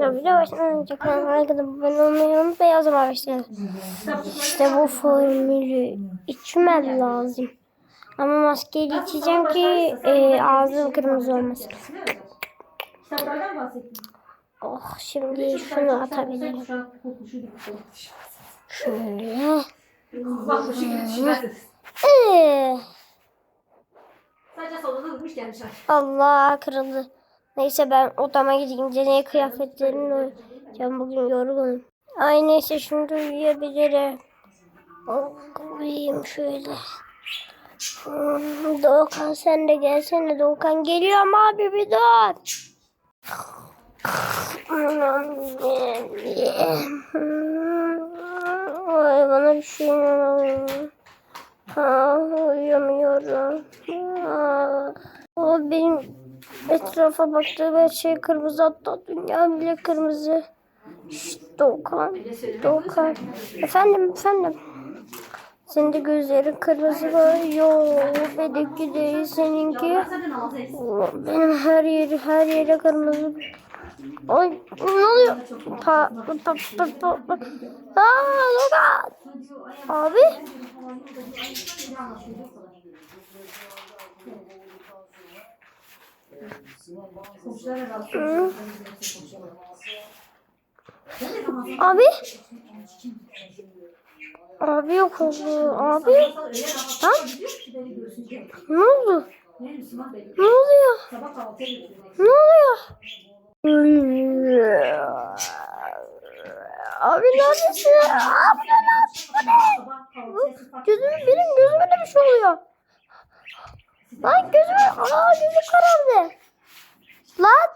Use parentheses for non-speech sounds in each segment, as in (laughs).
Video başlamadan önce kanalıma abone olmayı unutmayın. O zaman başlayalım. İşte bu formülü içmem lazım. Ama maskeyi içeceğim ki e, ağzım kırmızı olmasın. Oh şimdi şunu atabilirim. Şöyle. Ee. Allah kırıldı. Neyse ben odama gideyim. Deney kıyafetlerimle oynayacağım. Bugün yorgunum. Ay neyse şimdi uyuyabilirim. Oh, uyuyayım şöyle. Hmm, Doğukan sen de gelsene. Doğukan geliyorum abi bir dur. Ay bana bir şey. Ha, uyuyamıyorum. Ha. O benim etrafa baktığım her şey kırmızı hatta dünya bile kırmızı. Şşt Doğukan. Doğukan. Efendim efendim. Senin de gözlerin kırmızı var. Yo benimki değil seninki. Benim her yeri her yere kırmızı. Ay ne oluyor? Pa pa pa pa pa. Aa Logan. Abi. Abi. Abi yok oldu. Abi. Ha? Ne oldu? Ne oluyor? Ne oluyor? Abi neredesin? Abi ne sıfat. Gözüm, benim gözüme de bir şey oluyor. Lan gözüme, aa gözüm karardı. Lan.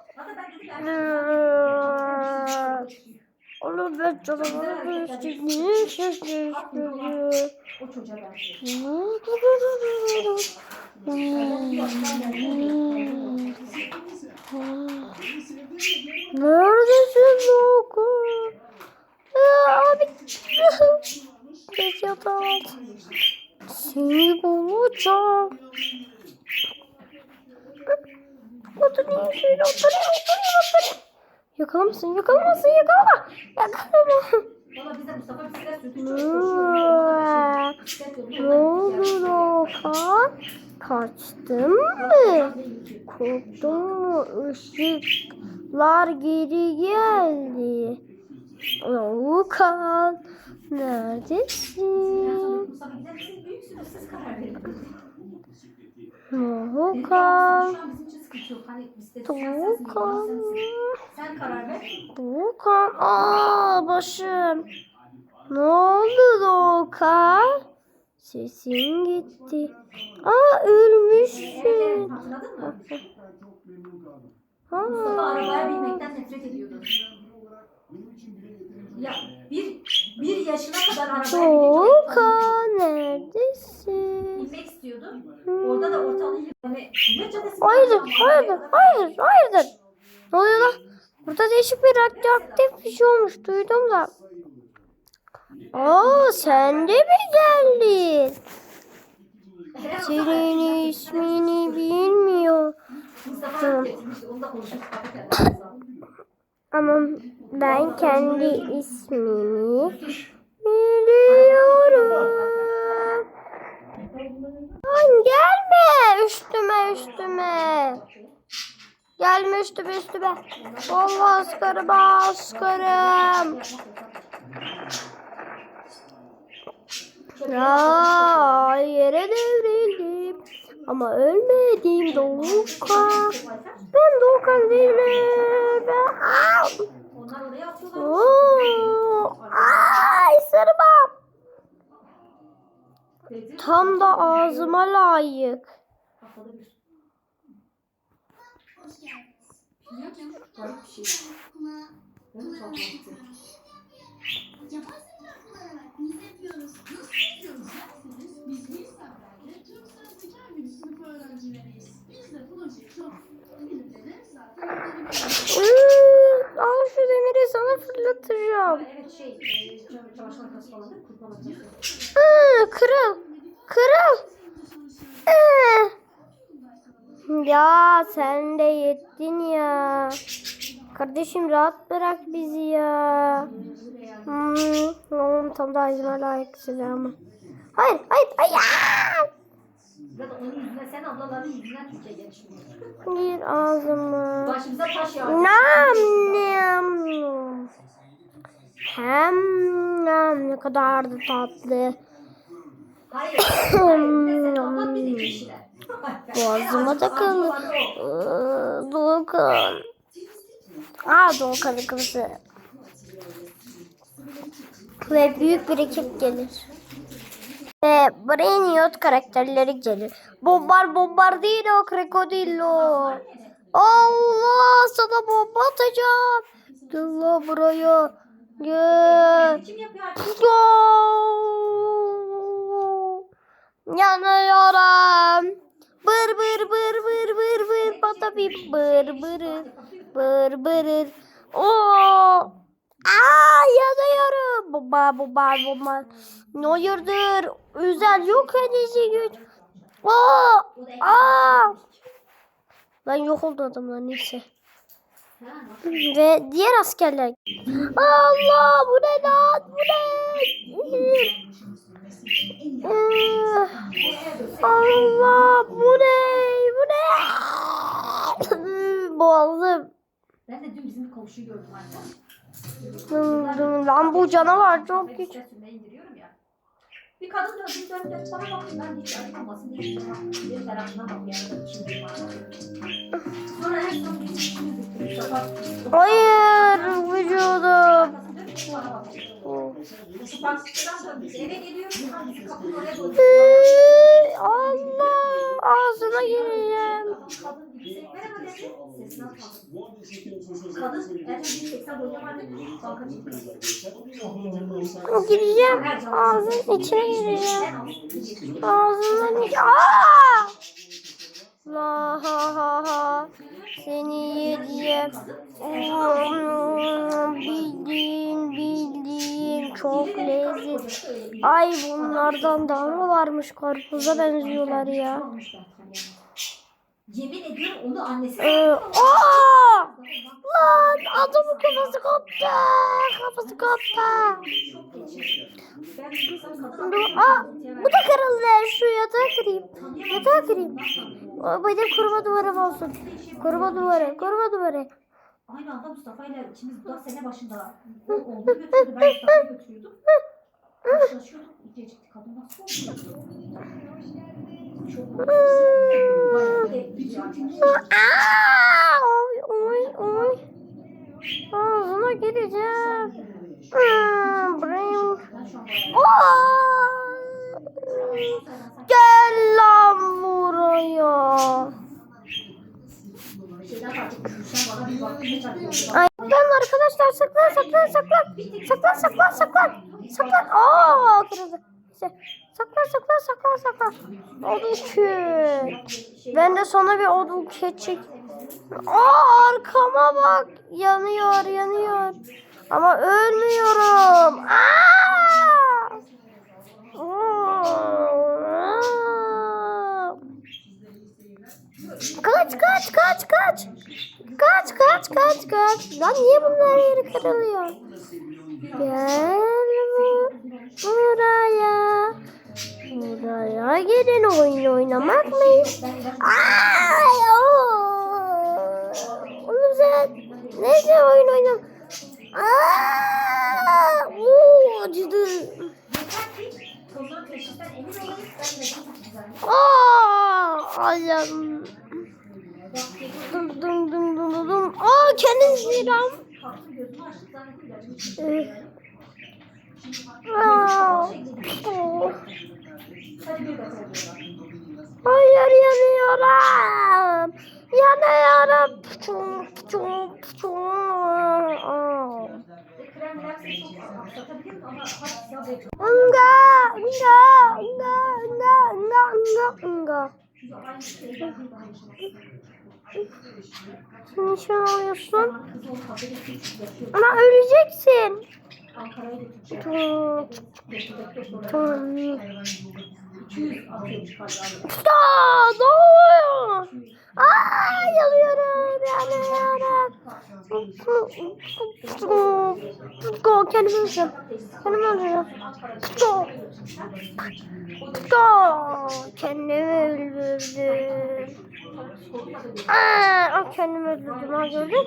Erkek- Oğlum ben canavarı çocuğa ben. Neredesin Lokum? Abi. Geç yatağa. Seni bulacağım. Oturayım şöyle oturayım oturayım oturayım. Yakalamasın yakalamasın yakalama. Yakalama. Ne oldu Okan? Kaçtın mı? Korktun mu? Işıklar geri geldi. Okan neredesin? Mustafa gider misin? Büyüksünüz siz karar verin. Okan. Şu an bizim için sıkıntı yok. Hani. Sen karar ver. Aa başım. Ne oldu Okan? Sesin gitti. Aa ölmüşsün. Mustafa arabaya binmekten nefret ediyordu. Ya bir, bir yaşına kadar arabaya Okan neredesin? binmek istiyordu. Orada da ortalığı yani ne caddesi? Hayırdır, hayırdır, hayırdır, hayırdır. Ne oluyor lan? Burada değişik bir radyoaktif bir şey olmuş. Duydum da. Aa sen de mi geldin? Senin ismini bilmiyor. Ama ben kendi ismimi biliyorum. Lan gelme üstüme üstüme. Gelme üstüme üstüme. Vallahi askarım askarım. Ya yere devrildim. Ama ölmedim Doğukan. Ben Doğukan değilim. Ben... Oraya atıyorlar. Oo! Ay sırma. Dedi. Tam da ağzıma layık. Şey. Yaparsın bırakmayarak biz yapıyoruz. Nasıl yapıyoruz şu demiri sana fırlatacağım. Evet şey. e, çamaşır çamaşır makinesi falan değil mi? Hı, kırıl. Kırıl. Hı. Ya sen de yettin ya. Kardeşim rahat bırak bizi ya. Hmm, oğlum tam da ağzıma layık ama. Hayır, hayır, hayır. Zaten onun yüzünden sen ablaların yüzünden Türkçe gelişmiyor. Bir ağzıma. Başımıza taş yağdı. Nam nam. Hem nam ne kadar da tatlı. Hayır. Hayır. Boğazıma takıldı. Iı, Doğukan. Aa Doğukan'ın kızı. Ve büyük bir ekip gelir. Ve Brainiot karakterleri gelir. Bombar bombar değil o krokodillo. Allah sana bomba atacağım. Gel buraya. Gel. Yanıyorum. Bır bır bır bır bır bır patapim bır bır bır bır. Oo. Aa yanıyorum. Bomba bomba bomba. Ne hayırdır? Özel yok edici güç. Aa. Aa. Lan yok oldu adamlar neyse. Ve diğer askerler. Allah bu ne lan? Bu ne? Ah, Allah bu ne? Bu ne? (laughs) Boğazım. Ben de dün bizim komşuyu gördüm dım. Lan bu canavar çok Ben Bir kadın döndü döndü döndü bana baktı ben hiç acımamasın diye bir tarafına bak yani şimdi bana. Sonra en son bir şey. Hayır vücudum. Allah ağzına gireceğim. Kadın şey. Merhaba dedi. Sesini atmadı. Kadın en az 180 boyunda vardı. Banka çıktı. Gireceğim. Ağzının içine gireceğim. Ağzından iç. Aa! La ha ha ha. Seni yediğim. Bildiğin bildiğin çok lezzetli. Ay bunlardan daha mı varmış karpuza benziyorlar ya. Yemin ediyorum onu annesi Ee, aa! Lan adamın kafası koptu. Kafası koptu. Aa, bu da kırıldı. Şu yatağı kırayım. Yatağı kırayım. O Benim koruma duvarım olsun. Koruma duvarı, koruma duvarı. Aynı anda Mustafa ile ikimiz bu da sene başında o oğlu götürdü. Ben Mustafa'yı götürüyordum. Karşılaşıyorduk. İlkecikti kadın nasıl oldu? Çok bayağı bir yani. Aa, oy oy oy. Ağzına gireceğim. Hmm, brain. Ben şu an Aa! Gel lan buraya. şeyden fark etmişim. Sen bana bir baktın ne çarpıyordu? Ay ben arkadaşlar saklan saklan saklan. Saklan saklan saklan. Saklan. Aa kırıldı. Neyse. Saklan saklan saklan saklan. Odun kül. Ben de sana bir odun keçik. Aa arkama bak. Yanıyor yanıyor. Ama ölmüyorum. Aa! Aa! Kaç kaç kaç kaç. Kaç kaç kaç kaç. Lan niye bunlar yeri kırılıyor? Gel buraya. Buraya gelin oyun oynamak mı? Ay, oo. Oğlum sen neyse oyun oynam. Aa, oo, acıdı. Aa, ayağım. Dum dum dum dum dum. Aa ilacımı Ee, Hayır yanıyorum. Yanıyorum. Puçum, puçum, puçum. Aa. Ve krem krem seni çok satabilirim ama hadi ya bekle. Nga, nga, nga, nga, nga, nga, nga. Çünkü aynı şeyden bir daha yaşamak. Nişan alıyorsun. Ama öleceksin. Ankara'ya götürecek. Tum, Götürecek beş dolar. tum. 200 atıyormuş galiba. Aa, ne oluyor? Aa, yanıyorum, yanıyorum. Go, kendimi öldüreceğim. Kendimi öldüreceğim. Go. Go. Kendimi öldürdüm. Aa, kendimi öldürdüm. Ha gördün?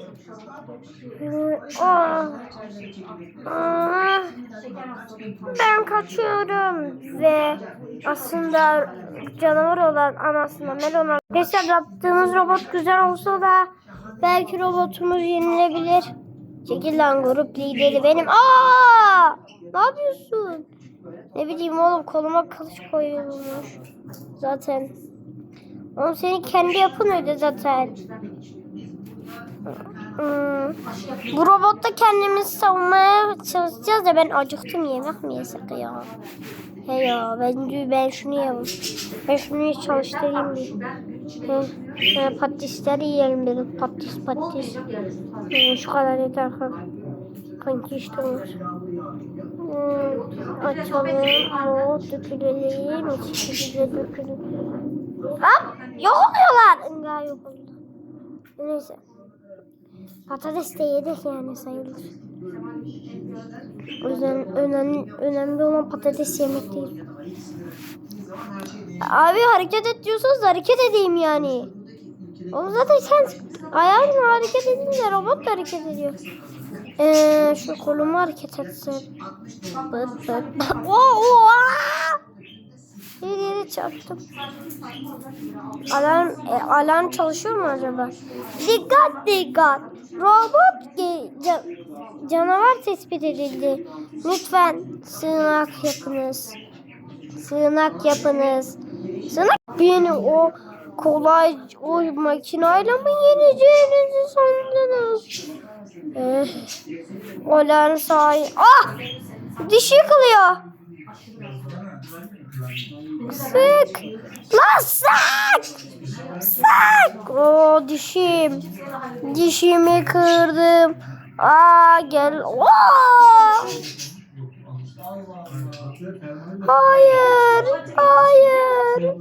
Aa. Aa. Ben kaçıyorum ve aslında canavar olan anasına Melon Arkadaşlar yaptığımız robot güzel olsa da belki robotumuz yenilebilir. Çekil lan grup lideri benim. Aa! Ne yapıyorsun? Ne bileyim oğlum koluma kılıç koyulmuş. Zaten. Oğlum senin kendi yapın öyle zaten. Hmm. Bu robotta kendimizi savunmaya çalışacağız da ben acıktım yemek mi yesek ya? He ya ben ben şunu yiyeyim. Ben şunu çalıştırayım bir. He, he, patisleri yiyelim dedim. Patis patis. He, şu kadar yeter. Kanki işte olmuş. Hmm, açalım. O dökülelim. İçimize dökülelim. Hop! Yok oluyorlar. Daha yok oldu. Neyse. Patates de yedik yani sayılır. O yüzden önemli, önemli olan patates yemek değil. Abi hareket et diyorsanız hareket edeyim yani. Oğlum zaten sen ayağınla hareket edince robot da hareket ediyor. Ee, şu kolumu hareket etse. Bıt bıt. Oo, oo, aa! Yere çarptım. Alarm, e, alarm çalışıyor mu acaba? Dikkat dikkat. Robot ca- canavar tespit edildi. Lütfen sığınak yapınız. Sığınak yapınız. Sığınak beni o kolay o makinayla mı yeneceğinizi sandınız? Eh, alarm sahi. Ah! Dişi kılıyor. Sık. Lan sık. Sık. O dişim. Dişimi kırdım. Aa gel. Oo! Hayır. Hayır.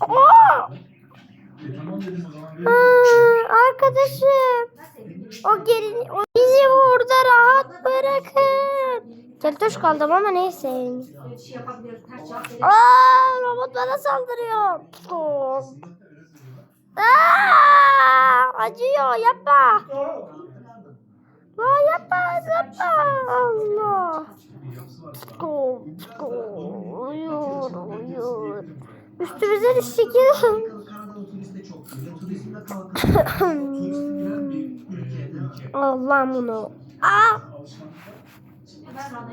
Aa, arkadaşım. O gelin, o bizi burada rahat bırakın. Keltoş kaldım ama neyse. Aa, robot bana saldırıyor. Aa, acıyor yapma. La yapma yapma. Allah. Uyur uyur. Üstümüze düşecek (laughs) ya. Allah'ım bunu. Aa.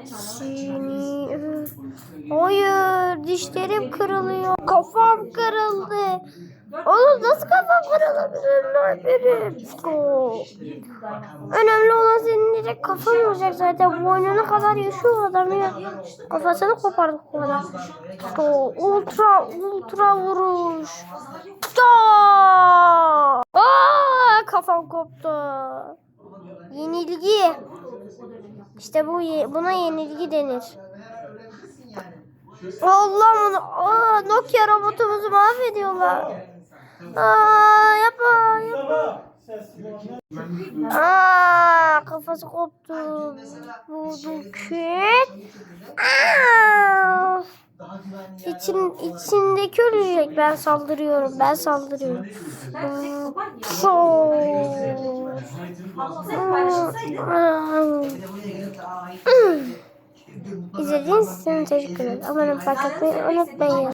Seni. Hayır dişlerim kırılıyor. Kafam kırıldı. Oğlum nasıl kafam kırılabilir? Sko. Önemli olan senin direkt kafan olacak zaten. Boynuna kadar yaşıyor adam ya. Kafasını kopardık o kadar. Ultra ultra vuruş. Aa, kafam koptu. Yenilgi. İşte bu buna yenilgi denir. Allah bunu. Aa, Nokia robotumuzu mahvediyorlar. Aa, yapma yapma. Aa, kafası koptu. Vurdu küt. Aa, İçin, içindeki ölecek. Ben saldırıyorum. Ben saldırıyorum. Hmm, Hmm. İzlediğiniz için teşekkür ederim. Abone olmayı, unutmayın.